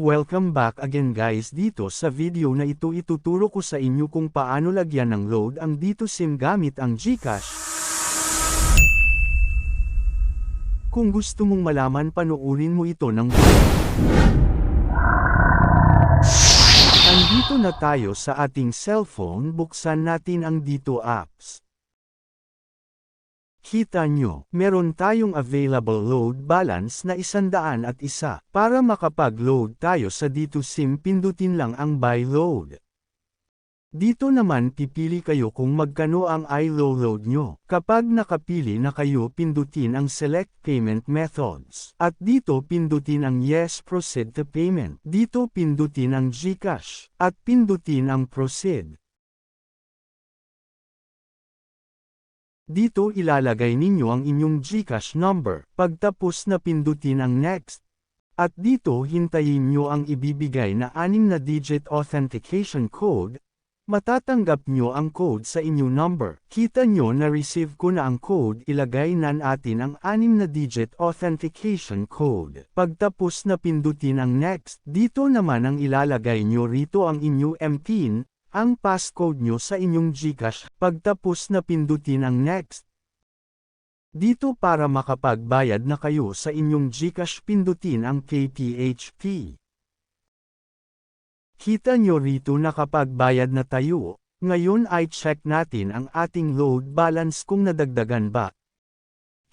Welcome back again guys dito sa video na ito ituturo ko sa inyo kung paano lagyan ng load ang dito sim gamit ang Gcash. Kung gusto mong malaman panoorin mo ito ng Andito na tayo sa ating cellphone buksan natin ang dito apps. Kita nyo, meron tayong available load balance na isandaan at isa. Para makapag-load tayo sa dito SIM pindutin lang ang buy load. Dito naman pipili kayo kung magkano ang i-load nyo. Kapag nakapili na kayo pindutin ang select payment methods. At dito pindutin ang yes proceed to payment. Dito pindutin ang Gcash. At pindutin ang proceed. Dito ilalagay ninyo ang inyong GCash number, pagtapos na pindutin ang next. At dito hintayin nyo ang ibibigay na anim na digit authentication code, matatanggap nyo ang code sa inyong number. Kita nyo na receive ko na ang code ilagay na natin ang anim na digit authentication code. Pagtapos na pindutin ang next, dito naman ang ilalagay nyo rito ang inyong MPIN, ang passcode nyo sa inyong GCash pagtapos na pindutin ang next. Dito para makapagbayad na kayo sa inyong GCash pindutin ang KPHP. Kita nyo rito na kapag na tayo, ngayon ay check natin ang ating load balance kung nadagdagan ba.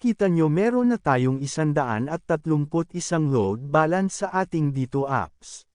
Kita nyo meron na tayong 131 load balance sa ating dito apps.